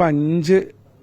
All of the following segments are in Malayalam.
ഞങ്ങളിപ്പോ അഞ്ച്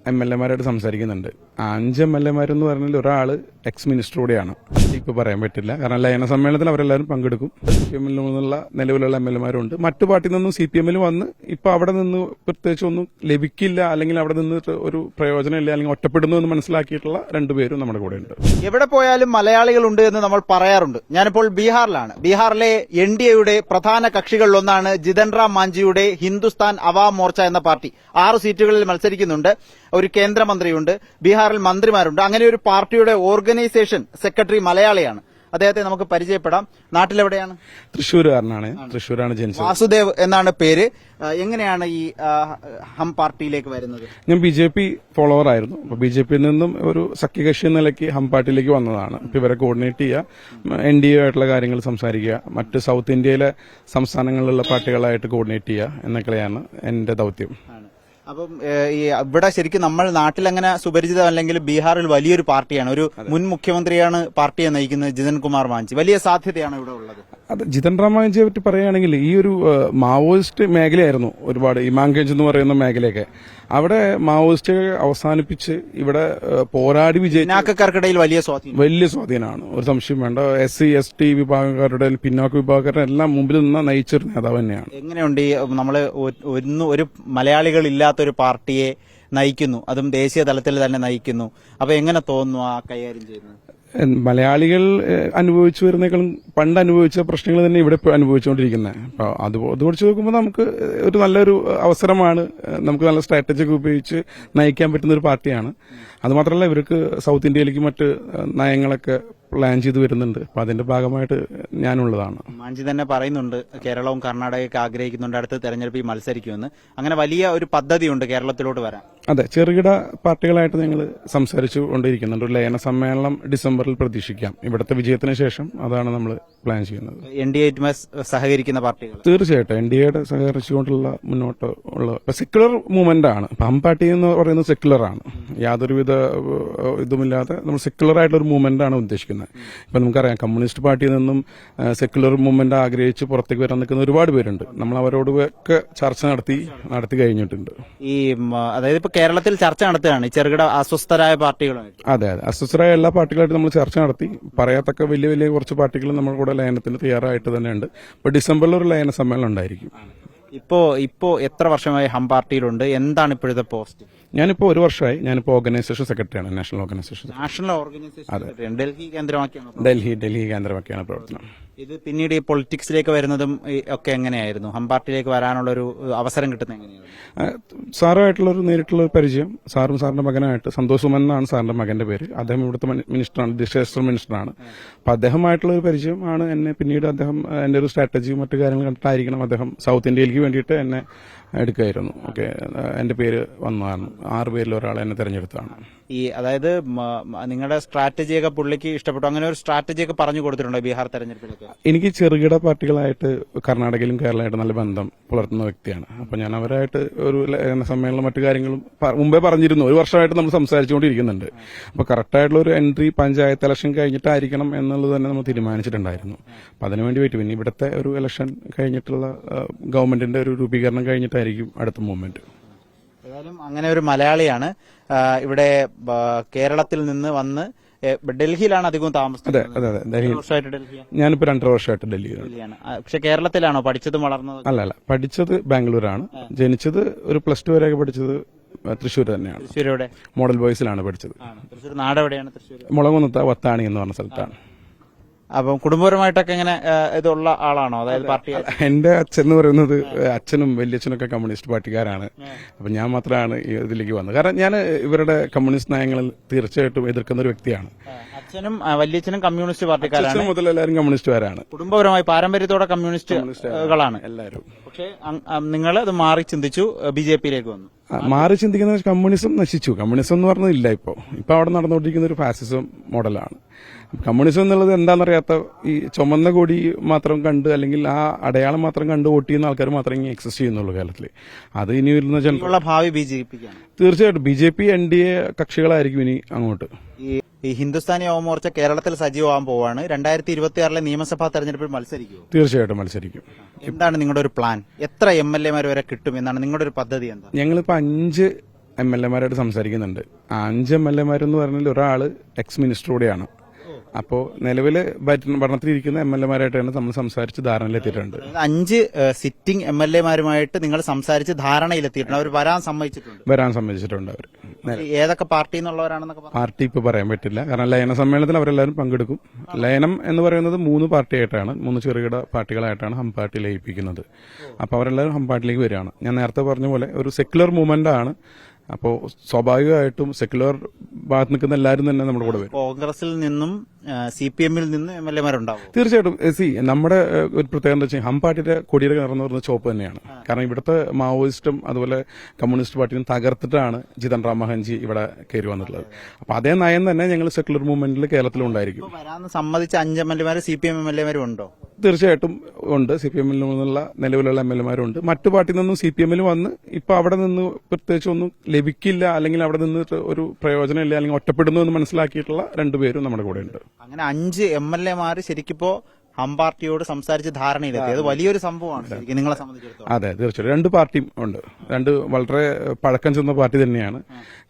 എം എൽ എമാരായിട്ട് സംസാരിക്കുന്നുണ്ട്. അഞ്ച് എം എൽ എമാരെന്ന് പറഞ്ഞാൽ ഒരാൾ എക്സ് മിനിസ്റ്റർ കൂടെയാണ് ഇപ്പൊ പറയാൻ പറ്റില്ല. കാരണം ലയന സമ്മേളനത്തിൽ അവരെല്ലാവരും പങ്കെടുക്കും. സി പി എമ്മിൽ നിന്നുള്ള നിലവിലുള്ള എം എൽ എമാരുണ്ട് മറ്റു പാർട്ടിയിൽ നിന്നും സി പി എമ്മിൽ വന്ന് ഇപ്പൊ അവിടെ നിന്ന് പ്രത്യേകിച്ച് ഒന്നും ലഭിക്കില്ല അല്ലെങ്കിൽ അവിടെ നിന്ന് ഒരു പ്രയോജനമില്ല അല്ലെങ്കിൽ ഒറ്റപ്പെടുന്നു എന്ന് മനസ്സിലാക്കിയിട്ടുള്ള രണ്ടുപേരും നമ്മുടെ കൂടെ ഉണ്ട് എവിടെ പോയാലും മലയാളികളുണ്ട് എന്ന് നമ്മൾ പറയാറുണ്ട്. ഞാനിപ്പോൾ ബീഹാറിലാണ്. ബീഹാറിലെ എൻ ഡി എയുടെ പ്രധാന കക്ഷികളിലൊന്നാണ് ജിതൻ റാം മാഞ്ചിയുടെ ഹിന്ദുസ്ഥാൻ അവാം മോർച്ച എന്ന പാർട്ടി. ആറ് സീറ്റുകളിൽ മത്സരിക്കുന്നുണ്ട്. ഒരു കേന്ദ്രമന്ത്രിയുണ്ട്. ബീഹാറിൽ മന്ത്രിമാരുണ്ട്. അങ്ങനെ ഒരു പാർട്ടിയുടെ ഓർഗനൈസേഷൻ സെക്രട്ടറി മലയാളിയാണ്. അദ്ദേഹത്തെ നമുക്ക് പരിചയപ്പെടാം. നാട്ടിലെവിടെയാണ്? തൃശ്ശൂരുകാരനാണ്. തൃശ്ശൂരാണ് ജനിച്ചത്. വാസുദേവ് എന്നാണ് പേര്. എങ്ങനെയാണ് ഈ ഹം പാർട്ടിയിലേക്ക് വരുന്നത്? ഞാൻ ബി ജെ പി ഫോളോവർ ആയിരുന്നു. അപ്പൊ ബി ജെ പിയിൽ നിന്നും ഒരു സഖ്യകക്ഷി എന്ന നിലയ്ക്ക് ഹം പാർട്ടിയിലേക്ക് വന്നതാണ്. ഇപ്പൊ ഇവരെ കോർഡിനേറ്റ് ചെയ്യുക എൻ ഡി എ ആയിട്ടുള്ള കാര്യങ്ങൾ സംസാരിക്കുക മറ്റ് സൗത്ത് ഇന്ത്യയിലെ സംസ്ഥാനങ്ങളിലുള്ള പാർട്ടികളായിട്ട് കോർഡിനേറ്റ് ചെയ്യുക എന്നൊക്കെയാണ് എന്റെ ദൗത്യം. അപ്പം ഈ ഇവിടെ ശരിക്കും നമ്മൾ നാട്ടിൽ അങ്ങനെ സുപരിചിതമല്ലെങ്കിൽ ബീഹാറിൽ വലിയൊരു പാർട്ടിയാണ്. ഒരു മുൻ മുഖ്യമന്ത്രിയാണ് പാർട്ടിയെ നയിക്കുന്നത് ജിതൻ കുമാർ മാഞ്ചി. വലിയ സാധ്യതയാണ് ഇവിടെ ഉള്ളത്. അത് ജിതൻ റാമാഞ്ചിയെ പറ്റി പറയുകയാണെങ്കിൽ ഈ ഒരു മാവോയിസ്റ്റ് മേഖലയായിരുന്നു ഒരുപാട് ഇമാങ്കഞ്ച് എന്ന് പറയുന്ന മേഖലയൊക്കെ. അവിടെ മാവോയിസ്റ്റ് അവസാനിപ്പിച്ച് ഇവിടെ പോരാടി വിജയിക്കാർക്കിടയിൽ വലിയ സ്വാധീനം. വലിയ സ്വാധീനമാണ്. ഒരു സംശയം വേണ്ട. എസ് സി എസ് ടി വിഭാഗക്കാരുടെ പിന്നോക്ക വിഭാഗക്കാരുടെ എല്ലാം മുമ്പിൽ നിന്ന് നയിച്ചൊരു നേതാവ് തന്നെയാണ്. എങ്ങനെയുണ്ട് ഈ നമ്മൾ ഒന്ന് ഒരു മലയാളികൾ ഇല്ലാത്തൊരു പാർട്ടിയെ നയിക്കുന്നു. അതും ദേശീയ തലത്തിൽ തന്നെ നയിക്കുന്നു. അപ്പൊ എങ്ങനെ തോന്നുന്നു ആ കൈകാര്യം ചെയ്യുന്നത്? മലയാളികൾ അനുഭവിച്ചു വരുന്നേക്കാളും പണ്ട് അനുഭവിച്ച പ്രശ്നങ്ങൾ തന്നെ ഇവിടെ അനുഭവിച്ചുകൊണ്ടിരിക്കുന്നത് അപ്പോൾ അത് അത് കുറിച്ച് നോക്കുമ്പോൾ നമുക്ക് ഒരു നല്ലൊരു അവസരമാണ് നമുക്ക് നല്ല സ്ട്രാറ്റജി ഒക്കെ ഉപയോഗിച്ച് നയിക്കാൻ പറ്റുന്ന ഒരു പാർട്ടിയാണ്. അതുമാത്രമല്ല ഇവർക്ക് സൗത്ത് ഇന്ത്യയിലേക്ക് മറ്റ് നയങ്ങളൊക്കെ പ്ലാൻ ചെയ്ത് വരുന്നുണ്ട്. അപ്പൊ അതിന്റെ ഭാഗമായിട്ട് ഞാനുള്ളതാണ്. മാഞ്ചി തന്നെ പറയുന്നുണ്ട് കേരളവും കർണാടകയൊക്കെ ആഗ്രഹിക്കുന്നുണ്ട് അടുത്ത തെരഞ്ഞെടുപ്പിൽ മത്സരിക്കുമെന്ന്. അങ്ങനെ വലിയ ഒരു പദ്ധതിയുണ്ട് കേരളത്തിലോട്ട് വരാൻ. അതെ ചെറുകിട പാർട്ടികളായിട്ട് ഞങ്ങൾ സംസാരിച്ചു കൊണ്ടിരിക്കുന്നുണ്ട്. ഒരു ലയന സമ്മേളനം ഡിസംബറിൽ പ്രതീക്ഷിക്കാം. ഇവിടുത്തെ വിജയത്തിന് ശേഷം അതാണ് നമ്മൾ പ്ലാൻ ചെയ്യുന്നത്. എൻ ഡി എ സഹകരിക്കുന്ന പാർട്ടികൾ തീർച്ചയായിട്ടും. എൻ ഡി എയുടെ സഹകരിച്ചുകൊണ്ടുള്ള മുന്നോട്ട് ഉള്ള സെക്യുലർ മൂവ്മെന്റ് ആണ്. ഹം പാർട്ടി എന്ന് പറയുന്നത് സെക്യുലർ ആണ്. യാതൊരുവിധ ഇതുമില്ലാതെ നമ്മൾ സെക്യുലർ ആയിട്ടുള്ള ഒരു മൂവ്മെന്റ് ആണ് ഉദ്ദേശിക്കുന്നത്. ഇപ്പൊ നമുക്കറിയാം കമ്മ്യൂണിസ്റ്റ് പാർട്ടിയിൽ നിന്നും സെക്യുലർ മൂവ്മെന്റ് ആഗ്രഹിച്ച് പുറത്തേക്ക് വരാൻ നിൽക്കുന്ന ഒരുപാട് പേരുണ്ട്. നമ്മൾ അവരോട് ഒക്കെ ചർച്ച നടത്തി നടത്തി കഴിഞ്ഞിട്ടുണ്ട്. ഈ അതായത് ഇപ്പൊ കേരളത്തിൽ ചർച്ച നടത്തുകയാണ് ചെറുകിട അസ്വസ്ഥരായ പാർട്ടികളുമായിട്ട്. അതെ അതെ. അസ്വസ്ഥരായ എല്ലാ പാർട്ടികളായിട്ട് നമ്മൾ ചർച്ച നടത്തി. പറയാത്തക്ക വലിയ വലിയ കുറച്ച് പാർട്ടികൾ നമ്മുടെ കൂടെ ലയനത്തിന് തയ്യാറായിട്ട് തന്നെയുണ്ട്. ഇപ്പൊ ഡിസംബറിൽ ഒരു ലയന സമ്മേളനം ഉണ്ടായിരിക്കും. ഇപ്പോ ഇപ്പോ എത്ര വർഷമായി ഹം പാർട്ടിയിലുണ്ട്? എന്താണ് ഇപ്പോഴത്തെ പോസ്റ്റ്? ഞാനിപ്പോ ഒരു വർഷമായി ഞാനിപ്പോ ഓർഗനൈസേഷൻ സെക്രട്ടറിയാണ് national organisation national organisation Delhi കേന്ദ്രമാക്കിയാണ് Delhi Delhi കേന്ദ്രമാക്കിയാണ് പ്രവർത്തനം. ഇത് പിന്നീട് ഈ പൊളിറ്റിക്സിലേക്ക് വരുന്നതും ഒക്കെ എങ്ങനെയായിരുന്നു? ഹം പാർട്ടിയിലേക്ക് വരാനുള്ള ഒരു അവസരം കിട്ടുന്നത് എങ്ങനെയായിരുന്നു? സാറുമായിട്ടുള്ള ഒരു നേരിട്ടുള്ള ഒരു പരിചയം സാറും സാറിന്റെ മകനായിട്ട് സന്തോഷ് സുമൻ എന്നാണ് സാറിന്റെ മകന്റെ പേര്. അദ്ദേഹം ഇവിടുത്തെ മനി- മിനിസ്റ്ററാണ് ഡിസാസ്റ്റർ മിനിസ്റ്ററാണ്. അപ്പൊ അദ്ദേഹമായിട്ടുള്ള ഒരു പരിചയം ആണ് എന്നെ പിന്നീട് അദ്ദേഹം എന്റെ ഒരു സ്ട്രാറ്റജിയും മറ്റു കാര്യങ്ങൾ കണ്ടിട്ടായിരിക്കണം അദ്ദേഹം സൗത്ത് ഇന്ത്യയിലേക്ക് വേണ്ടിയിട്ട് എന്നെ എടുക്കുമായിരുന്നു ഓക്കെ. എന്റെ പേര് വന്നതാണ് ആറ് പേരിൽ ഒരാൾ എന്നെ തെരഞ്ഞെടുത്തതാണ് ഈ അതായത് നിങ്ങളുടെ സ്ട്രാറ്റജിയൊക്കെ പുള്ളിക്ക് ഇഷ്ടപ്പെട്ടു. അങ്ങനെ ഒരു സ്ട്രാറ്റജിയൊക്കെ പറഞ്ഞു കൊടുത്തിട്ടുണ്ടോ ബീഹാർ തെരഞ്ഞെടുപ്പിലൊക്കെ? എനിക്ക് ചെറുകിട പാർട്ടികളായിട്ട് കർണാടകയിലും കേരളമായിട്ട് നല്ല ബന്ധം പുലർത്തുന്ന വ്യക്തിയാണ്. അപ്പൊ ഞാൻ അവരായിട്ട് ഒരു സമ്മേളനം മറ്റു കാര്യങ്ങളും മുമ്പേ പറഞ്ഞിരുന്നു. ഒരു വർഷമായിട്ട് നമ്മൾ സംസാരിച്ചുകൊണ്ടിരിക്കുന്നുണ്ട്. അപ്പൊ കറക്റ്റായിട്ടുള്ള ഒരു എൻട്രി പഞ്ചായത്ത് ഇലക്ഷൻ കഴിഞ്ഞിട്ടായിരിക്കണം എന്നുള്ളത് തന്നെ നമ്മൾ തീരുമാനിച്ചിട്ടുണ്ടായിരുന്നു. അപ്പൊ അതിനുവേണ്ടി വെയിറ്റ്. പിന്നെ ഇവിടുത്തെ ഒരു ഇലക്ഷൻ കഴിഞ്ഞിട്ടുള്ള ഗവൺമെന്റിന്റെ ഒരു രൂപീകരണം കഴിഞ്ഞിട്ടായിരിക്കും അടുത്ത മൂവ്മെന്റ് ഏതായാലും അങ്ങനെ ഒരു മലയാളിയാണ്. ഇവിടെ കേരളത്തിൽ നിന്ന് വന്ന് ഡൽഹിയിലാണ് അധികവും താമസിക്കുന്നത്. അതെ അതെ ഡൽഹി ഞാനിപ്പോ രണ്ടര വർഷമായിട്ട് ഡൽഹിയിലാണ്. പക്ഷെ കേരളത്തിലാണോ പഠിച്ചതും വളർന്നത്? അല്ല അല്ല. പഠിച്ചത് ബാംഗ്ലൂരാണ്. ജനിച്ചത് ഒരു പ്ലസ് ടു വരെയൊക്കെ പഠിച്ചത് തൃശ്ശൂർ തന്നെയാണ്. മോഡൽ ബോയ്സിലാണ് പഠിച്ചത്. തൃശ്ശൂർ നാട് എവിടെയാണ് തൃശ്ശൂർ മുളകുന്നത്ത വത്താണി എന്ന് പറഞ്ഞ സ്ഥലത്താണ്. അപ്പം കുടുംബപരമായിട്ടൊക്കെ ഇങ്ങനെ ഇതുള്ള ആളാണോ? അതായത് പാർട്ടി എന്റെ അച്ഛൻ എന്ന് പറയുന്നത് അച്ഛനും വലിയച്ഛനൊക്കെ കമ്മ്യൂണിസ്റ്റ് പാർട്ടിക്കാരാണ്. അപ്പൊ ഞാൻ മാത്രമാണ് ഇതിലേക്ക് വന്നത്. കാരണം ഞാൻ ഇവരുടെ കമ്മ്യൂണിസ്റ്റ് നയങ്ങളിൽ തീർച്ചയായിട്ടും എതിർക്കുന്ന ഒരു വ്യക്തിയാണ്. അച്ഛനും വലിയച്ഛനും കമ്മ്യൂണിസ്റ്റ് പാർട്ടിക്കാരാണ്. മുതൽ എല്ലാവരും കമ്മ്യൂണിസ്റ്റുകാരാണ്. കുടുംബപരമായി പാരമ്പര്യത്തോടെ കമ്മ്യൂണിസ്റ്റുകളാണ് എല്ലാവരും. പക്ഷേ നിങ്ങൾ അത് മാറി ചിന്തിച്ചു ബിജെപിയിലേക്ക് ജെ പിയിലേക്ക് വന്നു. മാറി ചിന്തിക്കുന്ന കമ്മ്യൂണിസം നശിച്ചു. കമ്മ്യൂണിസം എന്ന് പറഞ്ഞില്ല ഇല്ല ഇപ്പോൾ ഇപ്പൊ അവിടെ നടന്നുകൊണ്ടിരിക്കുന്ന ഒരു ഫാസിസം മോഡലാണ് കമ്മ്യൂണിസം എന്നുള്ളത് എന്താണെന്നറിയാത്ത ഈ ചുമന്ന കൊടി മാത്രം കണ്ട് അല്ലെങ്കിൽ ആ അടയാളം മാത്രം കണ്ട് വോട്ട് ചെയ്യുന്ന ആൾക്കാർ മാത്രമേ ഇനി എക്സിസ്റ്റ് ചെയ്യുന്നുള്ളൂ കേരളത്തിൽ അത് ഇനി വരുന്ന ജന ഭാവി ബി ജെ പി തീർച്ചയായിട്ടും. B J P N D A കക്ഷികളായിരിക്കും ഇനി അങ്ങോട്ട്. ഈ ഹിന്ദുസ്ഥാനി യുവമോർച്ച കേരളത്തിൽ സജീവമാകാൻ പോവാണ്. രണ്ടായിരത്തി ഇരുപത്തിയാറിലെ നിയമസഭാ തെരഞ്ഞെടുപ്പിൽ മത്സരിക്കും തീർച്ചയായിട്ടും മത്സരിക്കും. എന്താണ് നിങ്ങളുടെ ഒരു പ്ലാൻ? എത്ര എം എൽ എമാർ വരെ കിട്ടും എന്നാണ് നിങ്ങളുടെ ഒരു പദ്ധതി എന്താ? ഞങ്ങളിപ്പോ അഞ്ച് എം എൽ എമാരായിട്ട് സംസാരിക്കുന്നുണ്ട്. ആ അഞ്ച് എം എൽ എമാരെന്ന് പറഞ്ഞാൽ ഒരാൾ എക്സ് മിനിസ്റ്റർ കൂടിയാണ്. അപ്പോൾ നിലവിൽ ഭരണത്തിലിരിക്കുന്ന എം എൽ എമാരായിട്ടാണ് നമ്മൾ സംസാരിച്ച് ധാരണയിലെത്തിയിട്ടുണ്ട്. അഞ്ച് സിറ്റിംഗ് എം എൽ എമാരുമായിട്ട് നിങ്ങൾ സംസാരിച്ച് ധാരണയിലെത്തിയിട്ടുണ്ട്. അവർ വരാൻ സമ്മതിച്ചിട്ടുണ്ട്. വരാൻ സമ്മതിച്ചിട്ടുണ്ട് അവർ ഏതൊക്കെ പാർട്ടി എന്നുള്ളവരാണെന്നൊക്കെ പാർട്ടി ഇപ്പൊ പറയാൻ പറ്റില്ല. കാരണം ലയന സമ്മേളനത്തിൽ അവരെല്ലാവരും പങ്കെടുക്കും. ലയനം എന്ന് പറയുന്നത് മൂന്ന് പാർട്ടിയായിട്ടാണ്. മൂന്ന് ചെറുകിട പാർട്ടികളായിട്ടാണ് ഹം പാർട്ടി ലയിപ്പിക്കുന്നത്. അപ്പൊ അവരെല്ലാവരും ഹം പാർട്ടിയിലേക്ക് വരികയാണ്. ഞാൻ നേരത്തെ പറഞ്ഞ പോലെ ഒരു സെക്യുലർ മൂവ്മെന്റ് ആണ് അപ്പോൾ സ്വാഭാവികമായിട്ടും സെക്യുലർ ഭാഗത്ത് നിൽക്കുന്ന എല്ലാവരും തന്നെ നമ്മുടെ കൂടെ വരും. കോൺഗ്രസിൽ നിന്നും സി പി എമ്മിൽ നിന്ന് എം എൽ എമാരുണ്ടാവും തീർച്ചയായിട്ടും. സി നമ്മുടെ ഒരു പ്രത്യേകത എന്താ വെച്ചാൽ ഹം പാർട്ടിയുടെ കൊടിയുടെ പറഞ്ഞ ചോപ്പ് പറയുന്നത് തന്നെയാണ് കാരണം ഇവിടുത്തെ മാവോയിസ്റ്റും അതുപോലെ കമ്മ്യൂണിസ്റ്റ് പാർട്ടിയും തകർത്തിട്ടാണ് ജിതൻ റാം മഹൻജി ഇവിടെ കയറി വന്നിട്ടുള്ളത്. അപ്പൊ അതേ നയം തന്നെ ഞങ്ങൾ സെക്യുലർ മൂവ്മെന്റിൽ കേരളത്തിൽ ഉണ്ടായിരിക്കും. സമ്മതിച്ച അഞ്ച് എം എൽ എമാർ C P M M L എമാരും ഉണ്ടോ? തീർച്ചയായിട്ടും ഉണ്ട്. സി പി എമ്മിൽ നിന്നുള്ള നിലവിലുള്ള എം എൽ എമാരുണ്ട് മറ്റു പാർട്ടിയിൽ നിന്നും സി പി എമ്മിൽ വന്ന് ഇപ്പൊ അവിടെ നിന്ന് പ്രത്യേകിച്ച് ഒന്നും ലഭിക്കില്ല അല്ലെങ്കിൽ അവിടെ നിന്ന് ഒരു പ്രയോജനമില്ല അല്ലെങ്കിൽ ഒറ്റപ്പെടുന്നു എന്ന് മനസ്സിലാക്കിയിട്ടുള്ള രണ്ടുപേരും നമ്മുടെ കൂടെ ഉണ്ട് അങ്ങനെ അഞ്ച് എം എൽ എമാർ ശരിക്കിപ്പോ ഹം പാർട്ടിയോട് സംസാരിച്ച് ധാരണയിലെത്തി. അത് വലിയൊരു സംഭവമാണ് ശരിക്കും നിങ്ങളെ സംബന്ധിച്ചിടത്തോളം. അതെ തീർച്ചയായിട്ടും. രണ്ട് പാർട്ടിയും ഉണ്ട്. രണ്ട് വളരെ പഴക്കം ചെന്ന പാർട്ടി തന്നെയാണ്.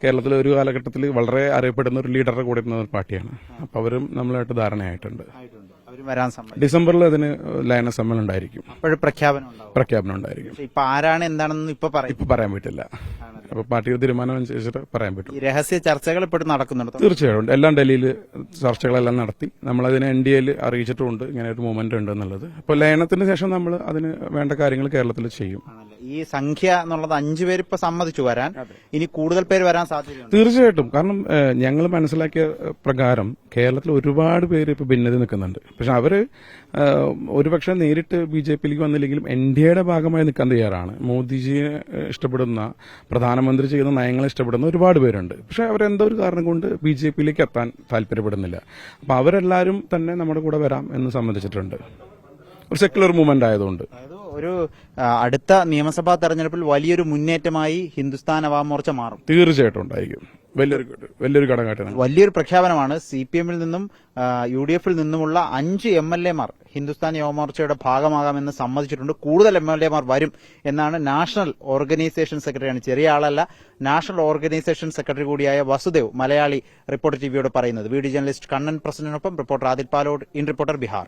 കേരളത്തിൽ ഒരു കാലഘട്ടത്തിൽ വളരെ അറിയപ്പെടുന്ന ഒരു ലീഡറുടെ കൂടെ ഇരുന്ന ഒരു പാർട്ടിയാണ്. അപ്പൊ അവരും നമ്മളായിട്ട് ധാരണയായിട്ടുണ്ട്. വരാൻ ഡിസംബറിൽ അതിന് ലയന സമ്മേളനം ഉണ്ടായിരിക്കും. അപ്പോഴും പ്രഖ്യാപനം പ്രഖ്യാപനം ഉണ്ടായിരിക്കും. ഇപ്പൊ ആരാണ് എന്താണെന്ന് ഇപ്പൊ പറയാൻ പറ്റില്ല. അപ്പൊ പാർട്ടിയുടെ തീരുമാനം അനുസരിച്ചിട്ട് പറയാൻ പറ്റും. ഈ രഹസ്യ ചർച്ചകൾ ഇപ്പോഴും നടക്കുന്നുണ്ട് തീർച്ചയായും എല്ലാം ഡൽഹിയിൽ ചർച്ചകളെല്ലാം നടത്തി. നമ്മൾ അതിനെ എൻ ഡി എയിൽ അറിയിച്ചിട്ടുമുണ്ട്. ഇങ്ങനെ ഒരു മൂവ്മെന്റ് ഉണ്ട് എന്നുള്ളത്. അപ്പോൾ ലയനത്തിന് ശേഷം നമ്മൾ അതിന് വേണ്ട കാര്യങ്ങൾ കേരളത്തിൽ ചെയ്യും? ഈ സംഖ്യ എന്നുള്ളത് അഞ്ചു പേര് ഇപ്പൊ സമ്മതിച്ചു വരാൻ. ഇനി കൂടുതൽ പേര് വരാൻ സാധ്യതയുണ്ട്. തീർച്ചയായിട്ടും. കാരണം ഞങ്ങൾ മനസ്സിലാക്കിയ പ്രകാരം കേരളത്തിൽ ഒരുപാട് പേര് ഇപ്പൊ ഭിന്നത നിൽക്കുന്നുണ്ട്. പക്ഷെ അവർ ഒരുപക്ഷെ നേരിട്ട് ബി ജെ പിയിലേക്ക് വന്നില്ലെങ്കിലും എൻ ഡി എയുടെ ഭാഗമായി നിൽക്കാൻ തയ്യാറാണ്. മോദിജിയെ ഇഷ്ടപ്പെടുന്ന പ്രധാനമന്ത്രി ചെയ്യുന്ന നയങ്ങളെ ഇഷ്ടപ്പെടുന്ന ഒരുപാട് പേരുണ്ട്. പക്ഷെ അവരെന്തോ ഒരു കാരണം കൊണ്ട് ബി ജെ പിയിലേക്ക് എത്താൻ താല്പര്യപ്പെടുന്നില്ല. അപ്പൊ അവരെല്ലാവരും തന്നെ നമ്മുടെ കൂടെ വരാം എന്ന് സമ്മതിച്ചിട്ടുണ്ട്. ഒരു സെക്യുലർ മൂവ്മെന്റ് ആയതുകൊണ്ട്. ഒരു അടുത്ത നിയമസഭാ തെരഞ്ഞെടുപ്പിൽ വലിയൊരു മുന്നേറ്റമായി ഹിന്ദുസ്ഥാൻ അവാം മോർച്ച മാറും. തീർച്ചയായിട്ടും ഉണ്ടായിരിക്കും. വലിയൊരു വലിയൊരു ഘടകമായിട്ടാണ്. വലിയൊരു പ്രഖ്യാപനമാണ് സി പി എമ്മിൽ നിന്നും യു ഡി എഫിൽ നിന്നുമുള്ള അഞ്ച് എം എൽ എമാർ ഹിന്ദുസ്ഥാൻ യുവമോർച്ചയുടെ ഭാഗമാകാമെന്ന് സമ്മതിച്ചിട്ടുണ്ട്. കൂടുതൽ എം എൽ എമാർ വരും എന്നാണ് നാഷണൽ ഓർഗനൈസേഷൻ സെക്രട്ടറിയാണ് ചെറിയ ആളല്ല നാഷണൽ ഓർഗനൈസേഷൻ സെക്രട്ടറി കൂടിയായ വസുദേവ് മലയാളി റിപ്പോർട്ടർ ടിവിയോട് പറയുന്നത്. Video journalist Kannan പ്രസിഡന്റിനൊപ്പം reporter Adil Palode in reporter Bihar.